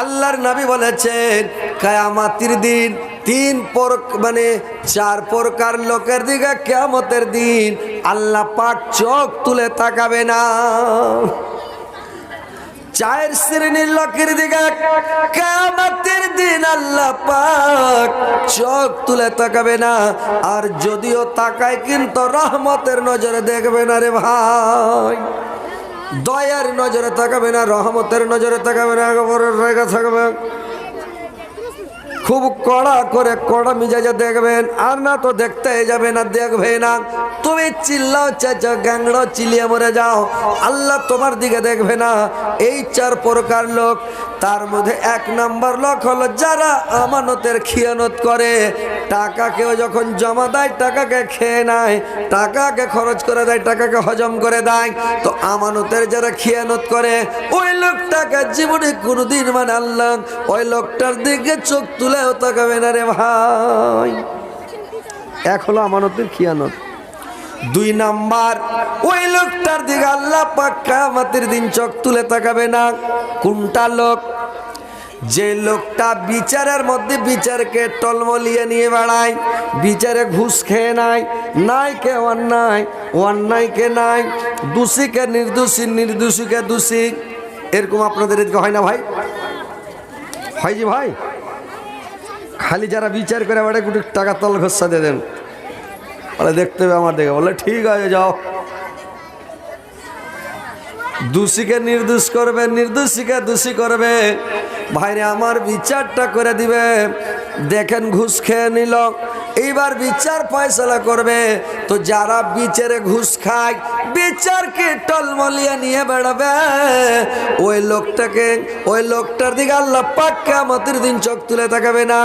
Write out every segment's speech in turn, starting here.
আল্লাহর নবী বলেছেন, কায়ামাতির দিন তিন পর মানে চার প্রকার লোকের দিকে কেয়ামতের দিন আল্লাহ পাক চোখ তুলে তাকাবে না। চায়ের শ্রেণির লোকের দিকে কামাতের দিন আল্লাহ পাক চোখ তুলে তাকাবে না। আর যদিও তাকায় কিন্তু রহমতের নজরে দেখবে না রে ভাই। দয়ার নজরে তাকাবে না, রহমতের নজরে তাকাবে না খবরের রেখা থাকবে। খুব কড়া করে কড়া মিজাজে দেখবেন, আর না তো দেখতে যাবে না, দেখবে না। তুমি চিল্লাও চেঁচো গ্যাংড়ো চিলিয়ে মরে যাও। আল্লাহ তোমার দিকে দেখবে না। এই চার প্রকার লোক, তার মধ্যে এক নাম্বার লোক হলো যারা আমানতের খিয়ানত করে। টাকা কেউ যখন জমা দেয়, টাকাকে খেয়ে নেয়, টাকাকে খরচ করে দেয়, টাকাকে হজম করে দেয়, তো আমানতের যারা খিয়ানত করে, ওই লোকটাকে জীবনে কোনোদিন মানে আল্লাহ, ওই লোকটার দিকে চোখ তুলেও তাকাবে না রে ভাই। এক হলো আমানতের খিয়ানত। দুই নাম্বার, ওই লোকটার দিকে আল্লাহ পাক্কা আমাদের দিন চোখ তুলে তাকাবে না। কোনটা লোক? যে লোকটা বিচারের মধ্যে বিচারকে টলমলিয়ে নিয়ে বেড়ায়, বিচারে ঘুষ খেয়ে নাই নাই কে অন্যায় অন্যায়কে নাই দোষীকে নির্দোষী নির্দোষীকে দোষী, এরকম আপনাদের এদিকে হয় না ভাই? হয় জি ভাই? খালি যারা বিচার করে বেড়ে কোটি টাকা তল ঘষা দিয়ে দেন। বলে, দেখতে হবে আমার দেখে বলে, ঠিক আছে, যাও। দোষীকে নির্দোষ করবে, নির্দোষীকে দোষী করবে। ভাইরে, আমার বিচারটা করে দিবে। দেখেন, ঘুষ খেয়ে নিল। এইবার বিচার ফয়সলা করবে। তো যারা বিচারে ঘুষ খায় বিচারকে টলমলিয়া নিয়ে বেড়াবে। ওই লোকটাকে, ওই লোকটার দিকে আল্লাহ পাক্কা আমাদের দিন চোখ তুলে তাকাবে না।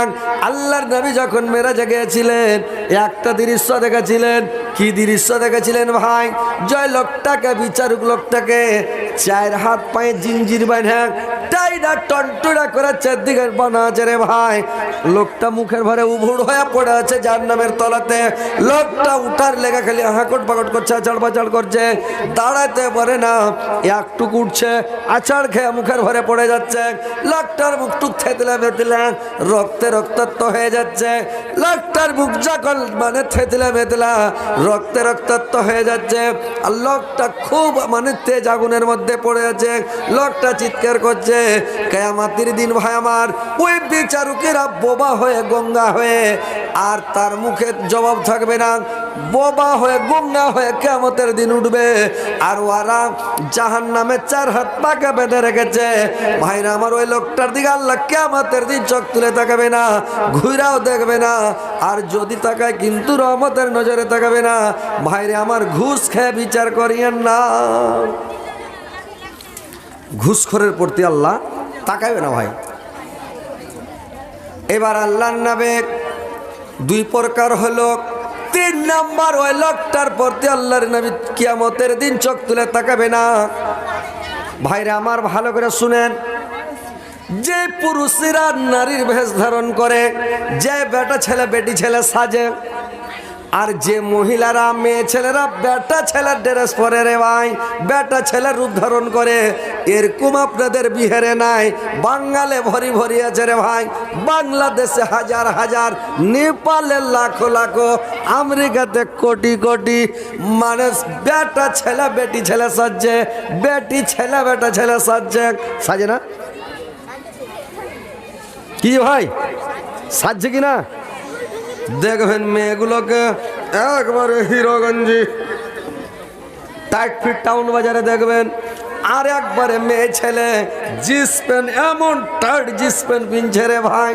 আল্লাহর নবী যখন মেরা জাগিয়েছিলেন একটা দৃশ্য দেখেছিলেন। কি দৃশ্য দেখেছিলেন ভাই? জয় লোকটাকে, বিচারক লোকটাকে চার হাত পায়ে জিঞ্জির বাঁধা টাইডা টন্টুরা করে চারদিকে বানা আছে রে ভাই। লোকটা মুখের ভরে উভুড় হয়ে পড়ে আছে যার নামের তলাতে। লোকটা উঠার লেগে খালি হাঁকট পাকট করছে আচাড় পাচাড় করছে, দাঁড়াতে পারে না। একটুকু উঠছে আচার খেয়ে মুখের ভরে পড়ে যাচ্ছে। লোকটার মুখ টুক থেতলে মেতলে রক্তে রক্তাক্ত হয়ে যাচ্ছে। লোকটার মুখ যখন মানে থেতলে মেতলা রক্তে রক্তাক্ত হয়ে যাচ্ছে। আর লোকটা খুব মানে তেজ আগুনের মধ্যে পড়ে আছে। লোকটা চিৎকার করছে কেয়ামাতির দিন ভাই আমার, ওই বিচারকেরা বোবা হয়ে গঙ্গা হয়ে, আর তার মুখে জবাব থাকবে না, বোবা হয়ে গঙ্গা হয়ে কেমতের দিন উঠবে, আর ওরা জাহান নামে চার হাত পাকা বেঁধে রেখেছে। ভাইরা আমার, ওই লোকটার দিকে আল্লাহ কেমতের দিন চোখ তুলে তাকাবে না, ঘুরাও দেখবে না, আর যদি তাকায় কিন্তু রহমতের নজরে তাকাবে না। ভাইরে আমার ঘুষ খেয়ে বিচার করিয়েন না। ঘুষখোরের প্রতি আল্লাহ তাকাবে না ভাই। এবার আল্লাহর নামে দুই প্রকার হলো, তিন নাম্বার ওই লোকটার প্রতি আল্লাহর নবী কিয়ামতের দিন চোখ তুলে তাকাবে না। ভাইরা আমার ভালো করে শুনেন, যে পুরুষেরা নারীর ভেষ ধারণ করে, যে বেটা ছেলে বেটি ছেলে সাজে আর যে মহিলারা, মেয়ে ছেলেরা, বেটা ছেলের ড্রেস পরে রে ভাই, বেটা ছেলের রূপ ধারণ করে, এরকম আপনাদের বিহারে নাই। বাঙালে ভরি ভরি আছে রে ভাই, বাংলাদেশে হাজার হাজার, নেপালে লাখো লাখো, আমেরিকাতে কোটি কোটি মানুষ বেটা ছেলে, বেটি ছেলে সাজছে, বেটি ছেলে, বেটা ছেলে সাজছে। সাজে না? কি ভাই? সাজছে কি না? দেখবেন মেয়েগুলোকে একবারে হিরোগঞ্জি। টাইট ফিট টাউন বাজারে দেখবেন। আর একবারে মেয়ে ছেলে জিন্স প্যান্ট এমন টাইট জিন্স প্যান্ট পিনছে রে ভাই।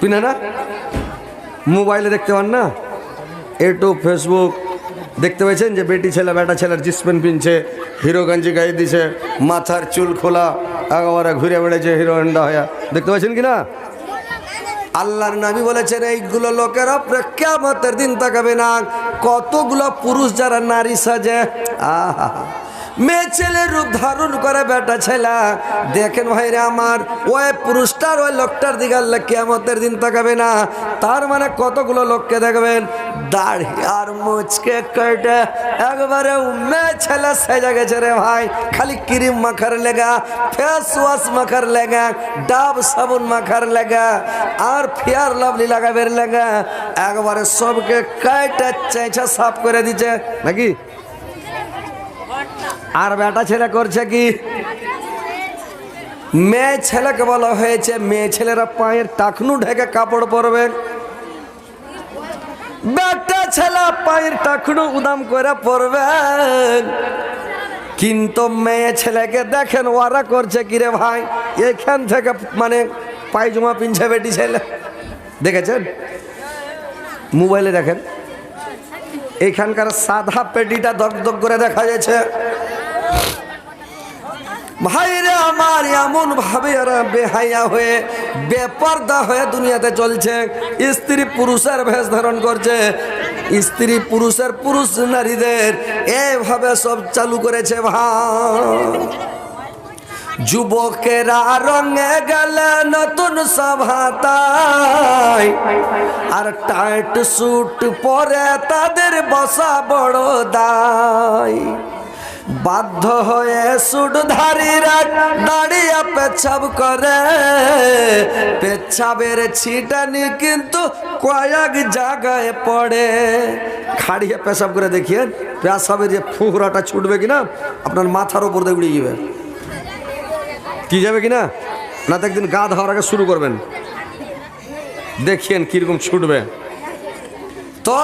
পিনে না? মোবাইলে দেখতে পান না? ইউটিউব ফেসবুক দেখতে পেয়েছেন যে বেটি ছেলে, বেটা ছেলের জিন্স প্যান্ট পিনছে, হিরোগঞ্জি গায়ে দিছে, মাথার চুল খোলা, একেবারে ঘুরে বেড়েছে হিরো হন্ডা হয়ে। দেখতে পাচ্ছেন কি না? আল্লাহর নামি বলেছেন, এইগুলো লোকেরা কেমতের দিন তাকাবে না। কতগুলো পুরুষ যারা নারী সাজে? আহা মেয়ে ছেলে রূপ ধারণ করে বেটা ছেলা। দেখেন ভাইরে আমার, ওই পুরুষটার, ওই লোকটার দিকে আল্লাহ কেমতের দিন তাকাবে না। তার মানে কতগুলো লোককে দেখবেন? দাড়ি আর মুচকে কেটে একবারে মেয়ে ছেলে সেজা গেছে রে ভাই। খালি ক্রিম মাখার লেগা ফেস ওয়াশ মাখার লেগা, ডাব সাবুন মাখার লেগা, আর ফেয়ার লাভলি লাগাবের লেগা। একবারে সবকে কাইটা চেঁচা সাফ করে দিচ্ছে। নাকি? আর বেটা ছেলে করছে কি? মেয়ে ছেলেকে বলা হয়েছে, মেয়ে ছেলেরা পায়ের টাকনু ঢেকে কাপড় পরবে। বেটা ছেলে পায়ের টাকনু উদাম করে পরবে। কিন্তু মেয়ে ছেলেকে দেখেন ওরা করছে কিরে ভাই? এখান থেকে মানে পায়জামা পিনছে বেটি ছেলে। দেখেছেন? মোবাইলে দেখেন। এখানকার সাদা পেটিটা দগ দগ করে দেখা যাচ্ছে। ভাইরে আমার, এমন ভাবে এরা বেহাইয়া হয়ে, বেপর্দা হয়ে দুনিয়াতে চলছে। স্ত্রী পুরুষের ভেষ ধারণ করছে। স্ত্রী পুরুষের পুরুষ নারীদের এভাবে সব চালু করেছে ভাই। যুবকেরা রঙে গেলে নতুন সভাতায় আর টাইট স্যুট পরে তাদের বসা বড় দায় বাধ্য হয়ে সুটধারীরা দাঁড়িয়ে পেছাব করে। পেছাবের ছিটানি কিন্তু কয়েক জায়গায় পড়ে। খাড়িয়ে পেশাব করে দেখিয়ে পেশাবের যে ফুহরাটা ছুটবে কিনা, আপনার মাথার উপর দিয়ে উড়ে যাবে। কি যাবে কিনা? না তো একদিন গা ধাওয়ার আগে শুরু করবেন। দেখিয়েন কীরকম ছুটবে। তো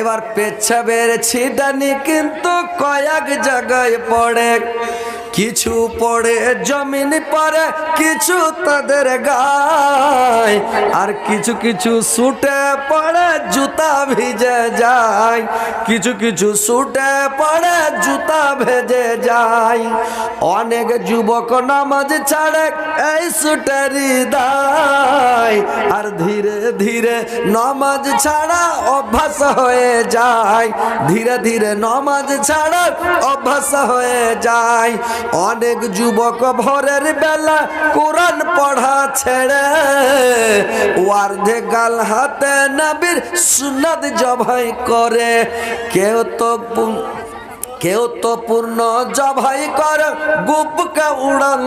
এবার পেছাবের ছিটানি কিন্তু কয়েক জায়গায় পড়ে। কিছু পড়ে, জমিন পরে কিছু তাদের গায়। আর কিছু কিছু সুটে পড়ে, জুতা ভিজে যায়। কিছু কিছু সুটে পড়ে, জুতা ভেজে যায়। অনেক যুবক নামাজ ছাড়ে, এই সুটেরই দায়। আর ধীরে ধীরে নামাজ ছাড়া অভ্যাস হয়ে যায়। ধীরে ধীরে নামাজ ছাড়া অভ্যাস হয়ে যায়। অনেক যুবক ভোরের বেলা কোরআন পড়া ছেড়ে ওয়ার্ধে গাল হাতে নাবির সুনাদ জবাই করে। কেউ তো কেউ তো পূর্ণ জবাই কর, গুপকে উড়ন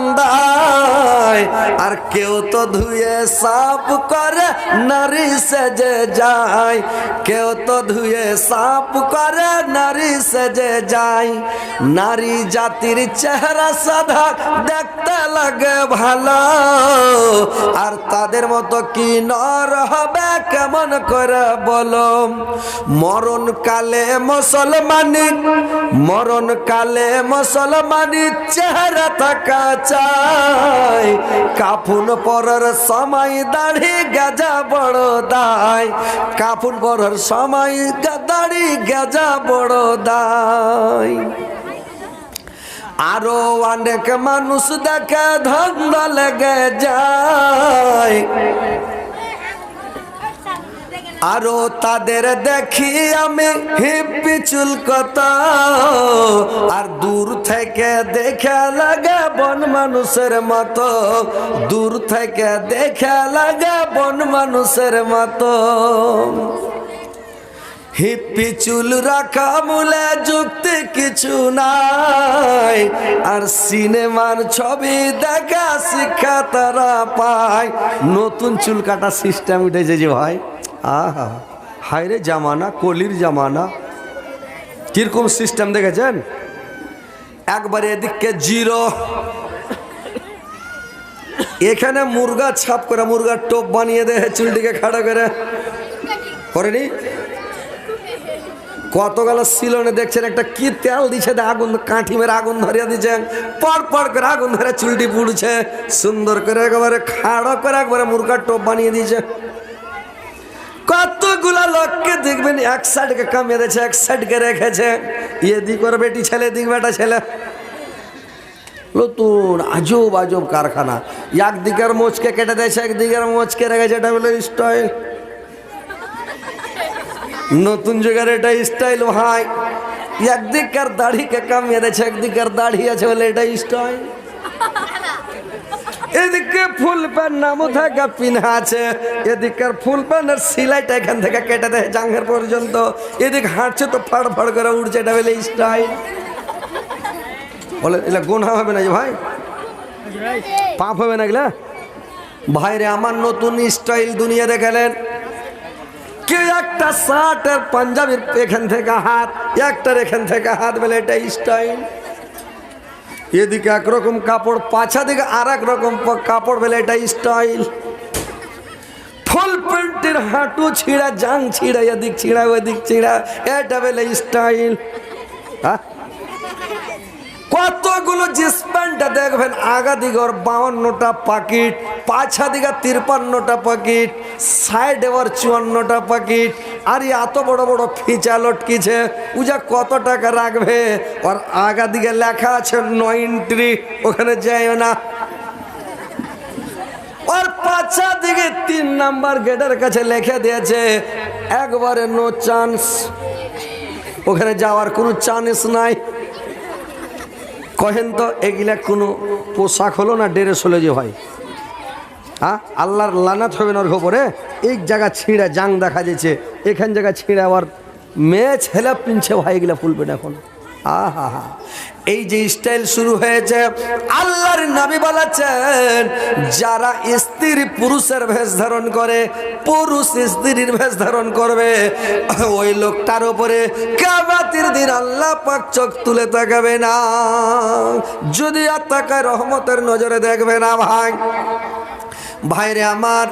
আর কেউ তো ধুয়ে সাপ করে, নারী সেজে যায়। কেউ তো ধুয়ে সাপ করে, নারী সেজে যায়। নারী জাতির চেহারা সাদা, দেখতে লাগে ভালো। আর তাদের মতো কি নর হবে, কেমন করে বলো? মরণ কালে মুসলমানি মরণ কালে মুসলমানি চেহারা থাকা চাই। কাফুন পরের সময় দাড়ি গাজা বড় দায় কাফুন পরের সময় দাড়ি গাজা বড় দায় আরও অনেক মানুষ দেখে ধান্দা লেগে যায়। আরও তাদের দেখি আমি হিপি চুলকত আর দূর থেকে দেখে লাগে বন মানুষের মতো। দূর থেকে দেখে লাগে বন মানুষের মতো। হিপি চুল রাখা মূলে যুক্তি কিছু নাই। আর সিনেমার ছবি দেখা শিক্ষা তারা পায়। নতুন চুল কাটা সিস্টেম উঠেছে যে ভাই। আহা, হায়রে জামানা, কলির জামানা। কীরকম সিস্টেম দেখেছেন? একবারে এদিককে জিরো। এখানে মুরগা ছাপ করে মুরগার টোপ বানিয়ে দেয়, চুলটিকে খাড়া করে। করেনি? কতগুলো সিলনে দেখছেন, একটা কি তেল দিছে আগুন, কাঠি মেরে আগুন ধরিয়ে দিচ্ছে। পর পর করে আগুন ধরে চুলটি পুড়ছে। সুন্দর করে একেবারে খাড়ো করে একবারে মুরগার টোপ বানিয়ে দিয়েছে। কতগুলা লোককে দেখবেন এক সাইডকে কামিয়ে দিয়েছে, এক সাইডকে রেখেছে। ইয়ে দিক ওর বেটি ছেলে দিক বেটা ছেলে। নতুন আজব আজব কারখানা। একদিকের মোচকে কেটে দিয়েছে একদিকের মোচকে রেখেছে, এটা হলো স্টাইল নতুন যুগের এটা স্টাইল ভাই। একদিককার দাড়িকে কামিয়ে দিয়েছে একদিককার দাড়ি আছে বলে এটা স্টাইল এদিকে ফুল প্যান্ট নামও থাকা পিনা আছে। এদিকের ফুল প্যান্টের সিলাইটা এখান থেকে কেটে দেয় জাঙ্গের পর্যন্ত। এদিক হাঁটছে তো ফাড় ফাড় করে উঠছে এটা বলে স্টাইল। বলে, এগুলা গোনা হবে না যে ভাই? পাপ হবে না? এগুলা ভাইরে, আমার নতুন স্টাইল দুনিয়া দেখালেন। কেউ একটা শার্টের পাঞ্জাবির এখান থেকে হাত একটার এখান থেকে হাত বলে এটা স্টাইল। এদিকে একরকম কাপড় পাছা দিকে আর রকম কাপড় বেলে এটা স্টাইল ফুল প্যান্টের হাঁটু ছিঁড়া, জাং ছিঁড়া, এদিক ছিঁড়া, ওদিক ছিঁড়া, এটা বেলে স্টাইল হ্যাঁ? কতগুলো জিন্স প্যান্টটা দেখবেন? আগা দিগর বাউন্নটা পাকিট পাছা দিকে তিরপান্নটা পাকিট, সাইড এবার চুয়ান্নটা পাকিট। আর এত বড় বড় ফিচা লটকিছে পূজা কত টাকা রাখবে? আর আগা দিকে লেখা আছে নো এন্ট্রি ওখানে যাইও না। আর পাছা দিকে তিন নাম্বার গেটের কাছে লিখে দিয়েছে, একবারে নো চান্স ওখানে যাওয়ার কোনো চান্স নাই। কহেন তো, এগুলা কোনো পোশাক হলো না ড্রেস হলো যে ভাই? হ্যাঁ আল্লাহর লানাত হবে না খবরে এই জায়গা ছিঁড়া জাং দেখা যাচ্ছে, এখান জায়গা ছিঁড়া আবার মেয়ে ছেলে পিনছে ভাই, এগুলা ফুলবে না এখন। আহা এই যে স্টাইল শুরু হয়েছে, আল্লাহর নবী বলেছেন, যারা স্ত্রী পুরুষের ভেষ ধারণ করে, পুরুষ স্ত্রীর ভেষ ধারণ করবে, ওই লোকটার উপরে কাবাতির দিন আল্লাহ পাক চোখ তুলে তাকাবে না। যদি আর তাকায় রহমতের নজরে দেখবে না ভাই। ভাইরে আমার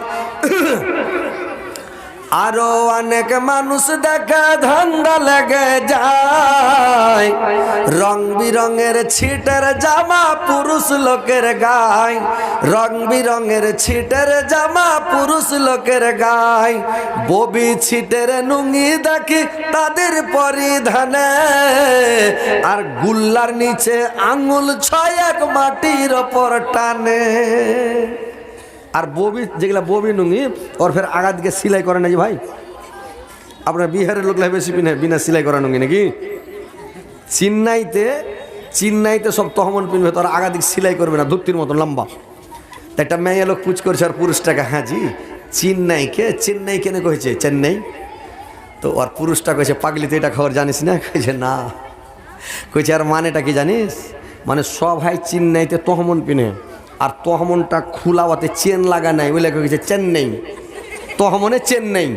আরও অনেক মানুষ দেখে ধান্দা লেগে যায়। রং বিরঙের ছিটের জামা পুরুষ লোকের গায়। রং বিরঙের ছিটের জামা পুরুষ লোকের গায়। ববি ছিটের নুঙ্গি দেখি তাদের পরিধানে। আর গুল্লার নিচে আঙুল ছয় এক মাটির ওপর টানে। আর ববি, যেগুলা ববি নুঙ্গি, ওর ফের আগা দিকে সিলাই করে নাকি ভাই? আপনার বিহারের লোকলা বেশি পিনে বিনা সিলাই করা নুঙ্গি নাকি? চেন্নাইতে চেন্নাইতে সব তহমন পিনবে, তোর আগা দিক সিলাই করবে না, ধুতির মতো লম্বা। তা একটা মেয়ে লোক পুচ করছে আর পুরুষটাকে হ্যাঁ জি, চেন্নাইকে, চেন্নাই কেন কয়েছে চেন্নাই? তো আর পুরুষটা কয়েছে পাগলি তো এটা খবর জানিস না? কয়েছে না। কইছে, আর মানেটা কি জানিস? মানে সব ভাই চেন্নাইতে তহমন পিনে। আর তহমনটা খোলা খুলাওয়াতে চেন লাগা নাই ওই লেগে গেছে চেন্নাই। তহমনে চেন্নাই।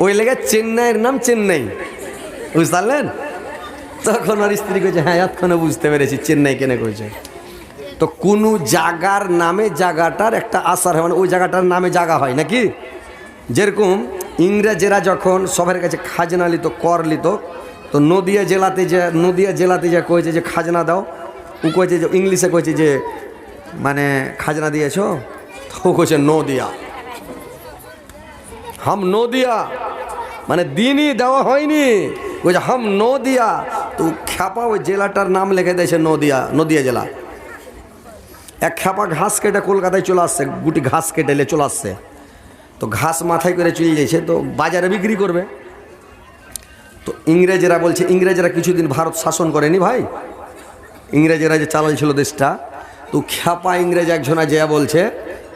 ওই লেগে চেন্নাইয়ের নাম চেন্নাই। বুঝতে পারলেন তখন ওর স্ত্রী কইছে হ্যাঁ এতক্ষণে বুঝতে পেরেছি, চেন্নাই কেনে কইছে। তো কোনো জাগার নামে জায়গাটার একটা আসার হয় মানে ওই জায়গাটার নামে জায়গা হয়, নাকি? যেরকম ইংরেজেরা যখন সবার কাছে খাজনা লিত, কর লিত, তো নদিয়া জেলাতে যে, নদিয়া জেলাতে যে কয়েছে যে খাজনা দাও, ও কয়েছে যে, ইংলিশে কয়েছে যে মানে খাজনা দিয়েছ? তো ও কয়েছে নদিয়া হাম নদিয়া মানে দিনই দেওয়া হয়নি। বলছে হাম নদিয়া তো খ্যাপা ওই জেলাটার নাম লিখে দিয়েছে নদিয়া নদিয়া জেলা। এক খ্যাপা ঘাস কেটে কলকাতায় চলে আসছে, গুটি ঘাস কেটে এলে চলে আসছে। তো ঘাস মাথায় করে চলে যাইছে তো বাজারে বিক্রি করবে। তো ইংরেজেরা বলছে, ইংরেজরা কিছুদিন ভারত শাসন করেনি ভাই। ইংরেজেরা যে চালাইছিল দেশটা তো খ্যাপা ইংরেজ একজনা যে বলছে,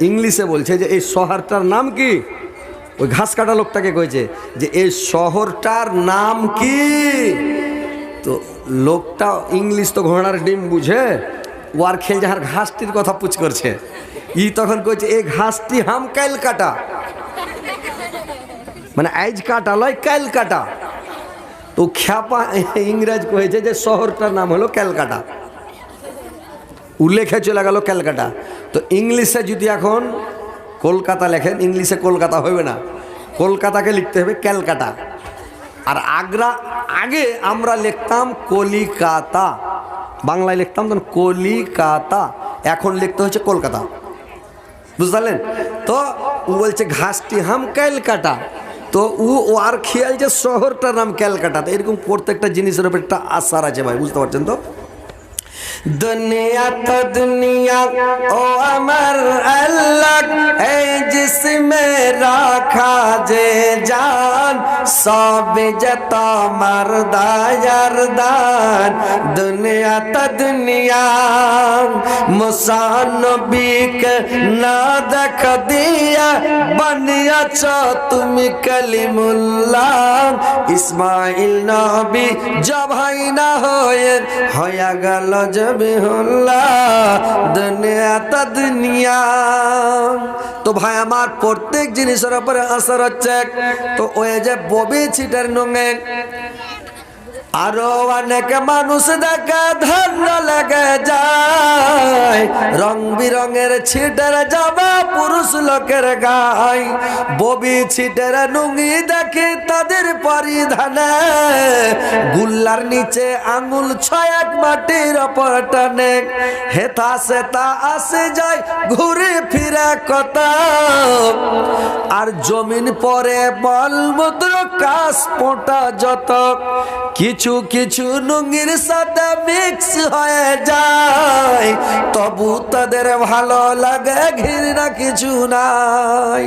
ইংলিশে বলছে যে, এই শহরটার নাম কি? ওই ঘাস কাটা লোকটাকে কয়েছে যে, এই শহরটার নাম কি? তো লোকটা ইংলিশ তো ঘোড়ার ডিম বুঝে ওয়ার খেল যাহার ঘাসটির কথা পুচ করছে। ই তখন কইছে, এই ঘাসটি হাম কাইল কাটা। মানে আইজ কাটা লয় কাইল কাটা। তো খ্যাপা ইংরেজ কয়েছে যে, শহরটার নাম হলো ক্যালকাটা উল্লেখে চলে গেল ক্যালকাটা। তো ইংলিশে যদি এখন কলকাতা লেখেন, ইংলিশে কলকাতা হবে না। কলকাতাকে লিখতে হবে ক্যালকাটা। আর আগ্রা, আগে আমরা লিখতাম কলিকাতা। বাংলায় লিখতাম তখন কলিকাতা, এখন লিখতে হচ্ছে কলকাতা। বুঝতে তো ও বলছে ঘাসটি হাম ক্যালকাটা। তো ও আর খেয়াল যে শহরটার নাম ক্যালকাটা। তো এরকম প্রত্যেকটা জিনিসের উপর একটা আশার আছে ভাই, বুঝতে পারছেন তো? দুনিয়া তো দুনিয়া ও আমার আল্লাহ এই জিসমে রাখা যে জান সবে যে তোমার দায়ার দান দুনিয়া তা দুনিয়া মুসানবিকে না দেখ দিয়া বানিয়াছ তুমি কালিমুল্লাহ ইসমাইল নবী জবাই না হয়ে হইয়া গেল জবিহুল্লাহ দুনিয়া তা তো ভাই, আমার প্রত্যেক জিনিসের উপরে আসর হচ্ছে তো ওই যে ববি ছিটার নঙ্গে আরও অনেক মানুষ দেখা ধন্য লেগে যায়। রং বিরঙের ছিটের যাবা পুরুষ লোকের গাই ববি ছিটের নুঙ্গি দেখে তাদের পরিধানে। গুল্লার নিচে আঙুল ছয়াক মাটির ওপর টানে। হেতা সেতা আসে যায় ঘুরে ফিরে কথা। আর জমিন পরে বলমুদ্র কাশ পোটা যত। কিছু কিছু কিছু নুঙ্গির সাথে মিক্স হয়ে যায়। তবু তাদের ভালো লাগে, ঘৃণা কিছু নাই।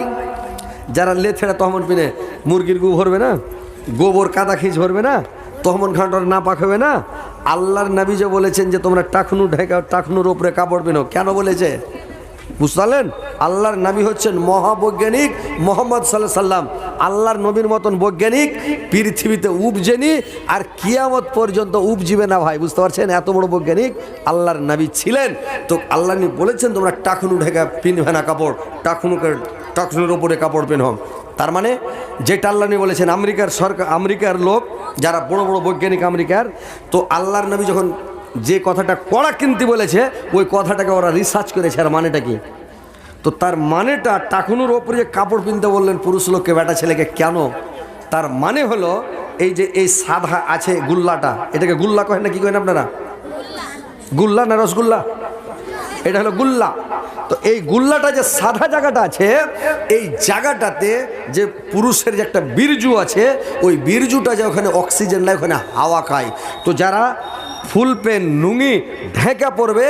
যারা লেথেরা তহমন পিনে মুরগির গু ভরবে না, গোবর কাদা খিচ ভরবে না, তহমন খানটার না পাক হবে না, আল্লাহর নবী যে বলেছেন যে তোমরা টাকনু ঢেকা টাকনুর ওপরে কাপড় পিনো, কেন বলেছে? বুঝতে পারলেন আল্লাহর নবী হচ্ছেন মহাবৈজ্ঞানিক মোহাম্মদ সাল্লাহ সাল্লাম। আল্লাহর নবীর মতন বৈজ্ঞানিক পৃথিবীতে উপজেনি আর কিয়ামত পর্যন্ত উপজিবে না ভাই, বুঝতে পারছেন? এত বড় বৈজ্ঞানিক আল্লাহর নবী ছিলেন। তো আল্লাহ বলেছেন, তোমরা টাকনু ঢেকা পিনবে না কাপড়, টাকনুকে, টাকনুর ওপরে কাপড় পেন তার মানে যেটা আল্লাহ নবী বলেছেন, আমেরিকার সরকার, আমেরিকার লোক, যারা বড় বড় বৈজ্ঞানিক আমেরিকার, তো আল্লাহর নবী যখন যে কথাটা কড়া কিনতে বলেছে, ওই কথাটাকে ওরা রিসার্চ করেছে, আর মানেটা কি? তো তার মানেটা টাকুনুর ওপরে যে কাপড় পিনতে বললেন পুরুষ লোককে, বেটা ছেলেকে, কেন? তার মানে হলো, এই যে এই সাদা আছে গুল্লাটা, এটাকে গুল্লা কহেন না, কি কহেন আপনারা? গুল্লা না রসগুল্লা? এটা হলো গুল্লা। তো এই গুল্লাটা যে সাদা জায়গাটা আছে, এই জায়গাটাতে যে পুরুষের যে একটা বীরজু আছে, ওই বীরজুটা যে ওখানে অক্সিজেন নেয়, ওখানে হাওয়া খায়। তো যারা ফুল পেন নুঙি ঢেকা পড়বে।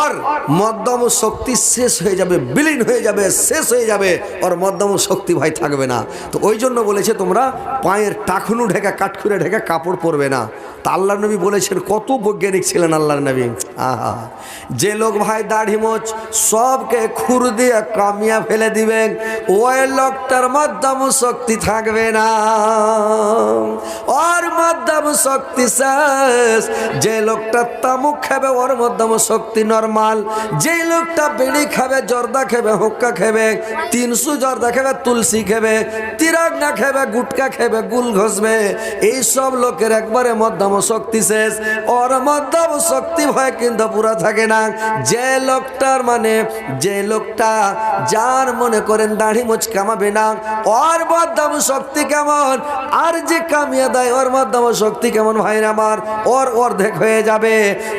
ওর মদ্যম শক্তি শেষ হয়ে যাবে, বিলীন হয়ে যাবে, শেষ হয়ে যাবে। ওর মদ্যম শক্তি ভাই থাকবে না। তো ওই জন্য বলেছে তোমরা পায়ের টাখনু ঢেকা, কাঠখুরে ঢেকা কাপড় পরবে না। তা আল্লাহ নবী বলেছেন, কত বৈজ্ঞানিক ছিলেন আল্লাহর নবী। আহা। যে লোক ভাই দাড়ি মোচ, সবকে খুর দিয়ে কামিয়া ফেলে দিবেন, ওই লোকটার মধ্যম শক্তি থাকবে না। ওর মধ্যম শক্তি শেষ। যে লোকটা তামুক খাবে, ওর মধ্যম শক্তি নর্মাল। যে লোকটা বিড়ি খাবে, জর্দা খাবে, হুক্কা খাবে, তিনশো জর্দা খাবে, তুলসী খাবে তিরাঙ্গা খাবে, গুটকা খাবে, গুল ঘষবে এই সব লোকের একবারে মধ্যম শক্তি শেষ। ওর মধ্যম শক্তি ভয় কিন্তু পুরা থাকে না। যে লোকটার মানে যে লোকটা যার মনে করেন দাড়ি মোচ কামাবে না, ওর মধ্যম শক্তি কেমন? আর যে কামিয়ে দেয়, ওর মধ্যম শক্তি কেমন ভাই আমার? ওর অর্ধেক হয়ে যাবে।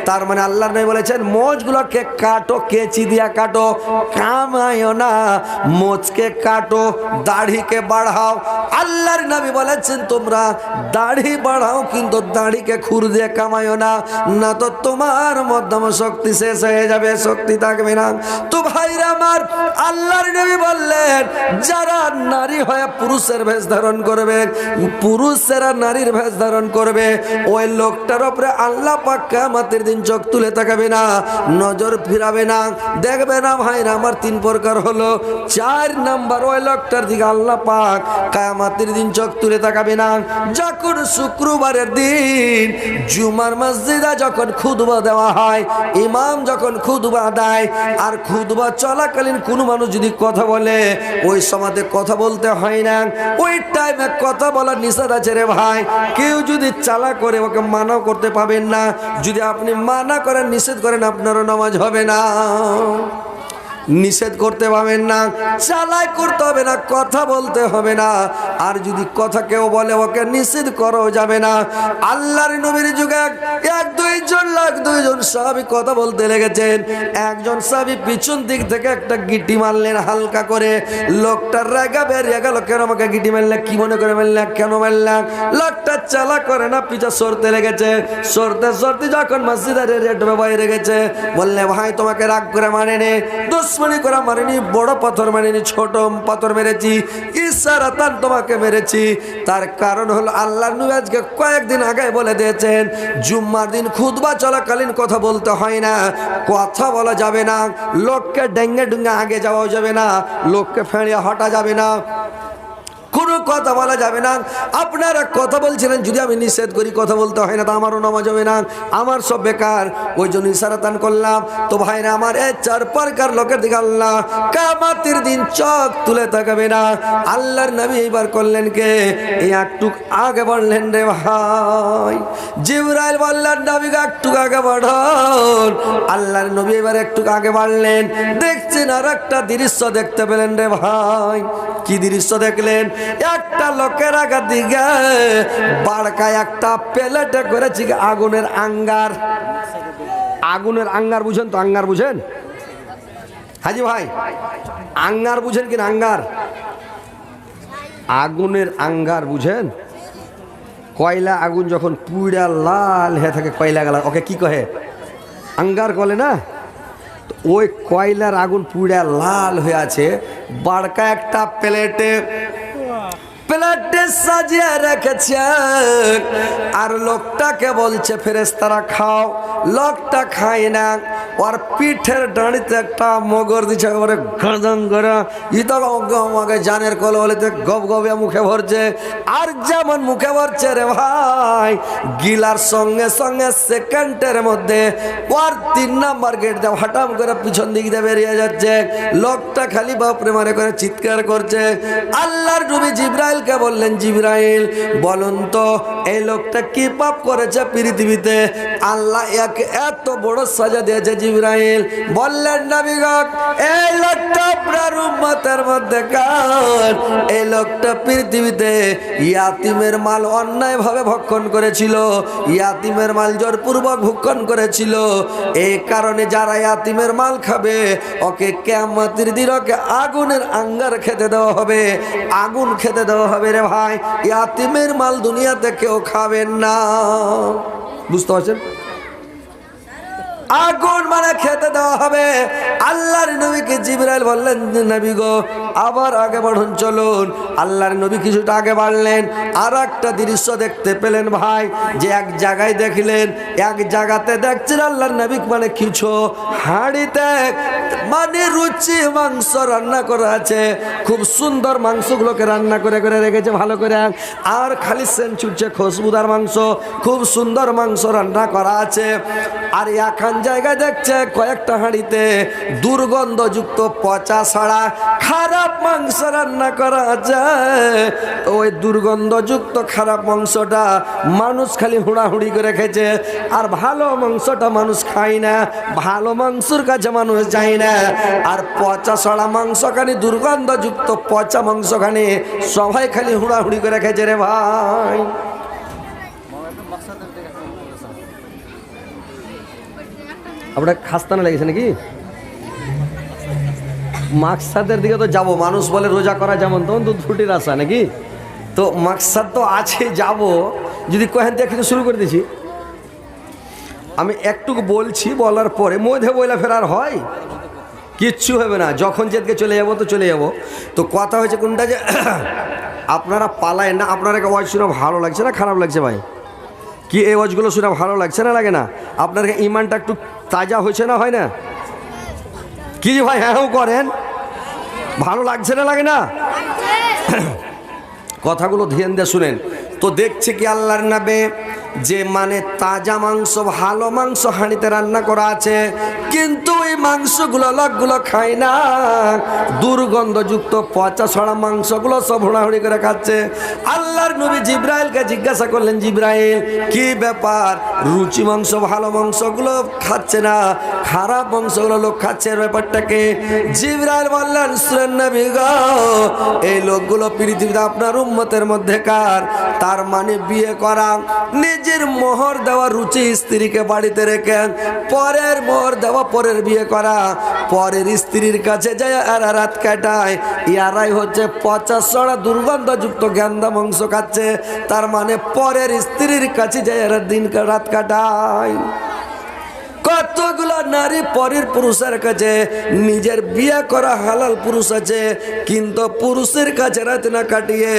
তার মানে আল্লাহ নবী বলেছেন মোচগুলোকে কাটো, কেচি দিয়া কাটো কামায়ও না মোচকে কাটো, দাড়িকে বাড়াও। আল্লাহর নবী বলেছেন, তোমরা দাড়ি বাড়াও, কিন্তু দাড়িকে খুর দিয়ে কামায়ও না। না তো তোমার মধ্যম শক্তি শেষ হয়ে যাবে, শক্তি থাকবে না। তো ভাইরা আমার, আল্লাহর নবী বললেন, যারা নারী হয়ে পুরুষের ভেষ ধারণ করবে, পুরুষেরা নারীর ভেষ ধারণ করবে, ওই লোকটার ওপরে আল্লাহ পাক কামাতের দিন চোখ তুলে তাকাবে না, নজর ফিরাবে না। দেখবে না ভাইরা আমার তিন প্রকার হলো। চার নাম্বার, ওই লোকটার দিকে আল্লাহ পাক কায়ামাতের দিন চোখ তুলে তাকাবে না। যখন শুক্রবারের দিন জুমার মসজিদে যখন খুদবা দেওয়া হয়, ইমাম যখন খুদবা দেয়, আর খুদবা চলাকালীন কোনো মানুষ যদি কথা বলে, ওই সমাজে কথা বলতে হয় না। ওই টাইমে কথা বলার নিষেধ আছে রে ভাই। কেউ যদি চালা করে ওকে মানাও করতে পাবেন না। যদি আপনি মানা করেন, নিষেধ করেন, আপনারও নামাজ হবে না। নিষেধ করতে পারবেন না, চালাই করতে হবে না, কথা বলতে হবে না। আর যদি কথা কেউ বলে, ওকে নিষেধ করো যাবে না। আল্লাহর নবীর যুগে এক, দুইজন, লাখ, দুইজন সাহাবি কথা বলতে লেগেছেন। একজন সাহাবি পিছন দিক থেকে একটা গিটি মারলেন হালকা করে। লোকটার রেগা বেরিয়ে গেল, কেন আমাকে গিটি মারলে, কি মনে করে মারলে, কেন মারলাম লোকটা চালা করে না পিছা সরতে লেগেছে। সরতে সরতে যখন মসজিদের রেট বাইরে গেছে বললে, ভাই, তোমাকে রাগ করে মানে নে দুশ্মনী করা মারিনি বড় পাথর মারিনি ছোট পাথর মেরেছি ইশারাতান তোমাকে মেরেছি তার কারণ হলো আল্লাহ নুয়াজকে কয়েকদিন আগে বলে দিয়েছেন জুম্মার দিন খুদবা চলাকালীন কথা বলতে হয় না কথা বলা যাবে না লোককে ডেঙ্গে ডুঙ্গে আগে যাওয়া যাবে না লোককে ফেঁড়িয়ে হটা যাবে না কথা বলা যাবে না। আপনারা কথা বলছিলেন, যদি আমি নিষেধ করি, কথা বলতে হয় না, তো আমারও নামাজ হবে না। আমার সব বেকার, ওই জন্য ইশারাতান করলাম। তো ভাইরা, আমার এ চার প্রকার লোকের দিকে আল্লাহ কামাতির দিন চোখ তুলে তাকাবে না। আল্লাহর নবী এইবার করলেন কে? এই একটু আগে বাড়লেন রে ভাই। জিবরাইল বললেন নবী একটু আগে বাড়ন আল্লাহর নবী এবার একটু আগে বাড়লেন দেখছেন আর একটা দৃশ্য দেখতে পেলেন রে ভাই। কি দৃশ্য দেখলেন? একটা লোকের আগা দিকে বাড়কায় একটা প্লেটে করেছি আগুনের আঙ্গার। আগুনের আঙ্গার বুঝেন তো, আঙ্গার বুঝেন? হাজি ভাই, আঙ্গার বুঝেন কিনা আঙ্গার? আগুনের আঙ্গার বুঝেন? কয়লা আগুন যখন পুইড়া লাল হয়ে থাকে, কয়লা গালা, ওকে কি কহে? আঙ্গার কলে না? ওই কয়লার আগুন পুড়ে লাল হয়ে আছে বাড়কা একটা প্লেটে ብላደ সাজিয়ে রেখেছে। আর লোকটাকে বলছে ফেরেস্তারা খাও। লোকটা খায় না। ওর পিঠের ডাঁড়িতে একটা মগর দিচ্ছে একেবারে গাঁজাং করে। ইতো জানের কল বলে গব গবিয়া মুখে ভরছে। আর যেমন মুখে ভরছে রে ভাই, গিলার সঙ্গে সঙ্গে সেকেন্ডের মধ্যে ওর তিন নাম্বার গেট দিয়ে হঠাৎ করে পিছন দিক দিয়ে বেরিয়ে যাচ্ছে। লোকটা খালি বাপরে মারে করে চিৎকার করছে। আল্লাহর নবী জিব্রাইলকে বললেন জিব্রাইল বলুন তো এই লোকটা কি পাপ করেছে পৃথিবীতে? আল্লাহ একে এত বড় সাজা দিয়েছে জিব্রাইল। বললেন, নবীগণ, এই লোকটা আপনার উম্মতের মধ্যে কার? এই লোকটা পৃথিবীতে ইয়াতিমের মাল অন্যায়ভাবে ভক্ষণ করেছিল, ইয়াতিমের মাল জোরপূর্বক ভক্ষণ করেছিল। এই কারণে যারা ইয়াতিমের মাল খাবে, ওকে কেমতির দিন ওকে আগুনের আঙ্গার খেতে দেওয়া হবে। আগুন খেতে দেওয়া হবে রে ভাই। ইয়াতিমের মাল দুনিয়াতে কেউ খাবেন না। বুঝতে পারছেন? আগুন মানে খেতে দেওয়া হবে। আল্লাহর নবীকে জিবরাইল বললেন, নবী গো, আবার আগে বাড়ুন, চলুন। আল্লাহর নবী কিছুটা আগে বাড়লেন। আর একটা দৃশ্য দেখতে পেলেন ভাই, যে এক জায়গায় দেখলেন, এক জায়গাতে দেখছেন আল্লাহর নবী মানে কিছু হাঁড়িতে মানে রুচি মাংস রান্না করা আছে। খুব সুন্দর মাংসগুলোকে রান্না করে করে রেখেছে ভালো করে। আর খালি সেন ছুটছে খুশবুদার মাংস, খুব সুন্দর মাংস রান্না করা আছে। আর এখন জায়গায় দেখছে কয়েকটা হাঁড়িতে দুর্গন্ধযুক্ত পচা ছাড়া খারাপ মাংস রান্না করা যায়। ওই দুর্গন্ধযুক্ত খারাপ মাংসটা মানুষ খালি হুড়াহুড়ি করে খেয়েছে। আর ভালো মাংসটা মানুষ খায় না, ভালো মাংসর কাছে মানুষ যায় না। আর পচা সড়া মাংস খানি দুর্গন্ধযুক্ত পচা মাংস খানি সবাই খালি হুড়াহুড়ি করে খেয়েছে রে ভাই। আপনার খাস্তানা লেগেছে নাকি? মাকসাদের দিকে তো যাব, মানুষ বলে রোজা করা যেমন তখন দুধ ফুটির আশা নাকি? তো মাকসাদ তো আছে, যাব। যদি কহেন দিয়ে শুরু করে দিছি। আমি একটুকু বলছি, বলার পরে মধ্যে বইলা ফেরার হয়। কিচ্ছু হবে না, যখন যেদিকে চলে যাব তো চলে যাব। তো কথা হয়েছে কোনটা যে, আপনারা পালায় না, আপনারা ওয়াজ শুনে ভালো লাগছে না খারাপ লাগছে ভাই? কি এই ওয়াজগুলো শুনে ভালো লাগছে না লাগে না? আপনার ইমানটা একটু তাজা হয়েছে না হয় না? কি ভাই হ্যাঁ করেন? ভালো লাগছে না লাগে না? কথাগুলো ধ্যান দিয়ে শুনেন। তো দেখছে কি আল্লাহর নামে যে মানে তাজা মাংস ভালো মাংস হাঁড়িতে রান্না করা আছে কিন্তু এই মাংসগুলো লোকগুলো খায় না। দুর্গন্ধযুক্ত পচা ছড়া মাংসগুলো সব হুড়াহুড়ি করে খাচ্ছে। আল্লাহর নবী জিব্রাইলকে জিজ্ঞাসা করলেন, জিব্রাইল, কি ব্যাপার? রুচি মাংস, ভালো মাংসগুলো খাচ্ছে না? খারাপ মাংসগুলো লোক খাচ্ছে ব্যাপারটাকে জিব্রাইল বললেন, সুরেন নবী এই লোকগুলো পৃথিবীতে আপনার উম্মতের মধ্যে কার? তার মানে বিয়ে করা। নিজের মোহর দেওয়া রুচি স্ত্রীকে বাড়িতে রেখে, পরের মোহর দেওয়া পরের বিয়ে করা। পরের স্ত্রীর কাছে যায় আর রাত কাটায়। ইয়ারাই হচ্ছে পচা সড়া দুর্গন্ধযুক্ত গ্যান্দা মাংস খাচ্ছে। তার মানে পরের স্ত্রীর কাছে যায়, এরা দিন রাত কাটায়। কতগুলো নারী পরের পুরুষের কাছে, নিজের বিয়ে করা হালাল পুরুষ আছে, কিন্তু পুরুষের কাছে রাত না কাটিয়ে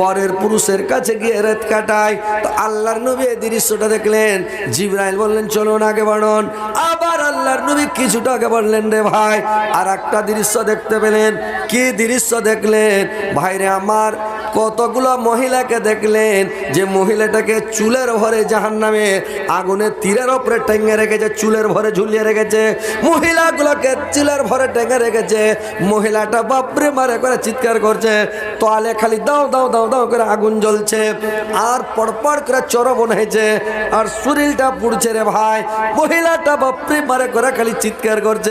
পরের পুরুষের কাছে গিয়ে রাত কাটায়। তো আল্লাহর নবী এই দৃশ্যটা দেখলেন। জিব্রাইল বললেন, চলুন আগে বাড়ুন। আবার আল্লাহর নবী কিছুটা আগে বললেন রে ভাই আর একটা দৃশ্য দেখতে পেলেন। কি দৃশ্য দেখলেন? ভাইরে আমার কতগুলো মহিলাকে দেখলেন যে মহিলাটাকে চুলের ভরে জাহান নামে আগুনের তীরের ওপরে টেঙ্গে রেখেছে, চুলের ভরে ঝুলিয়ে রেখেছে, মহিলাগুলোকে চুলের ভরে টেঙ্গে রেখেছে। মহিলাটা বাপরে মারে করে চিৎকার করছে, তোয়ালে খালি দাও দাও দাও দাও করে আগুন জ্বলছে আর পড়পড় করে চরবন হয়েছে আর শরীরটা পুড়ছে রে ভাই। মহিলাটা বাপরে মারে করে খালি চিৎকার করছে।